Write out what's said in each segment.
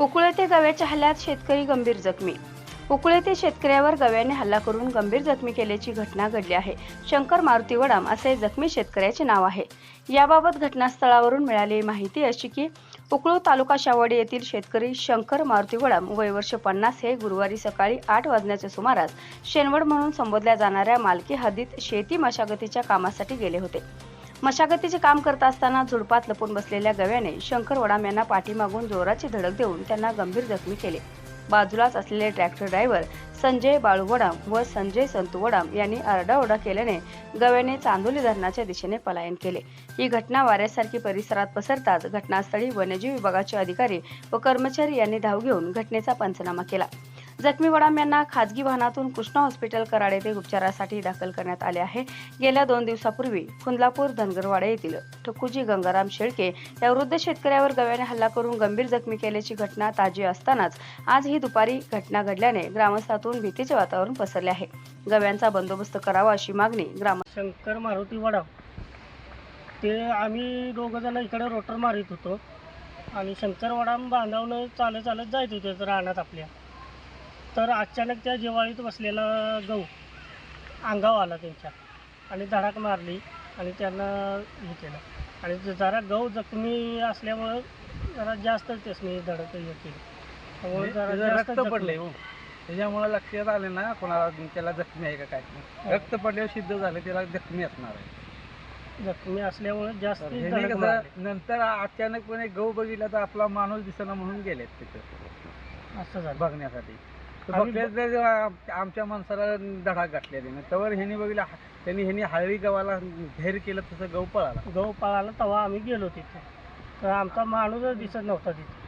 उकुळे ते गव्याच्या हल्ल्यात शेतकरी गंभीर जखमी. उकुळे ते शेतकऱ्यावर गव्याने हल्ला करून गंभीर जखमी केल्याची घटना घडली आहे. शंकर मारुती वडाम असे जखमी शेतकऱ्याचे नाव आहे. याबाबत घटनास्थळावरून मिळालेली माहिती अशी की उकळू तालुका शावडी येथील शेतकरी शंकर मारुती वडाम वय वर्ष पन्नास हे गुरुवारी सकाळी आठ वाजण्याच्या सुमारास शेनवड म्हणून संबोधल्या जाणाऱ्या मालकी हद्दीत शेती मशागतीच्या कामासाठी गेले होते. मशागतीचे काम करत असताना झुडपात लपून बसलेल्या गव्याने शंकर वडाम यांना पाठीमागून जोराची धडक देऊन त्यांना गंभीर जखमी केले. बाजूलाच असलेले ट्रॅक्टर ड्रायव्हर संजय बाळू वडाम व संजय संतू वडाम यांनी आरडाओरडा केल्याने गव्याने चांदोली धरणाच्या दिशेने पलायन केले. ही घटना वाऱ्यासारखी परिसरात पसरताच घटनास्थळी वन्यजीव विभागाचे अधिकारी व कर्मचारी यांनी धाव घेऊन घटनेचा पंचनामा केला. जखमी वडाम यांना खाजगी वाहनातून कृष्णा हॉस्पिटल कराड येथे उपचारासाठी दाखल करण्यात आले आहे. गेल्या दोन दिवसापूर्वी खुंदलापूर धनगरवाडा येथील ठकुजी गंगाराम शेळके या वृद्ध शेतकऱ्यावर गव्याने हल्ला करून गंभीर जखमी केल्याची घटना ताजी असतानाच आज ही दुपारी घटना घडल्याने ग्रामस्थातून भीतीचे वातावरण पसरले आहे. गव्यांचा बंदोबस्त करावा अशी मागणी ग्राम शंकर मारुती वडाव ते आम्ही दोघं जण इकडे रोटर मारित होतो आणि शंकर वडाम बांधावनं चालत चालत जायत होते रानात आपल्या. तर अचानक त्या जिवाळीत बसलेला गहू अंगावर आला त्यांच्या आणि धडाक मारली आणि त्यांना हे केलं. आणि जरा गहू जखमी असल्यामुळं जरा जास्त त्यासनी धडक हे केली. त्यामुळे जरा त्याचं जास्त रक्त जखमी. पडलंय हो. त्याच्यामुळे लक्षात आलं ना कोणाला त्याला जखमी आहे का काय हो. रक्त पडल्यावर सिद्ध झालं त्याला जखमी असणार आहे. जखमी असल्यामुळे जास्त तर ह्याने धडक कसं मारली. नंतर अचानकपणे गहू बघितला तर आपला माणूस दिसना म्हणून गेलेत तिथं. असं झालं. बघण्यासाठी. आमच्या माणसाला धडाक घातल्या त्याने तर ह्याने बघितलं त्यांनी ह्यानी हळवी गव्हाला धैर्य केलं तसं गहू पळाला. गहू पाळायला तेव्हा आम्ही गेलो तिथे. तर आमचा माणूसच दिसत नव्हता तिथे.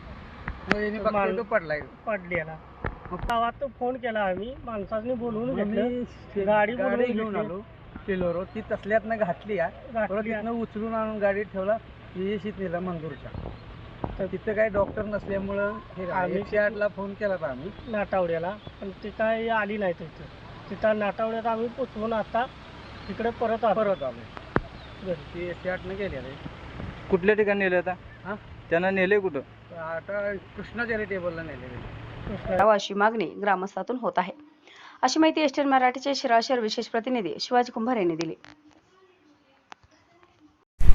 तो पडलाय पडलेला. गावात फोन केला आम्ही माणसाने बोलवून घेतलं. गाडी गाडी बोलवून घेऊन. आलो किलोरो ती तसल्यातनं घातली आहे उचलून आणून गाडीत ठेवला येशीत नेला मंजूरच्या. तर तिथं काही डॉक्टर नसल्यामुळं हे. आम्ही एकशे आठला फोन केला होता आम्ही. नाटावड्याला. पण ती काय आली नाही तिथे. तिथं नाटावड्यात आम्ही पोचवून आता इकडे परत आलो. परत आलो. घरी. ती एकशे आठनं गेलेले कुठल्या ठिकाणी नेले आता? हा? त्यांना नेले कुठं? आता कृष्णा चॅरिटेबलला नेलेले. कृष्णा करावा अशी मागणी ग्रामस्थातून होत आहे. अशी माहिती एस्टेन मराठीचे शिराळशहर विशेष प्रतिनिधी शिवाजी कुंभार यांनी दिली.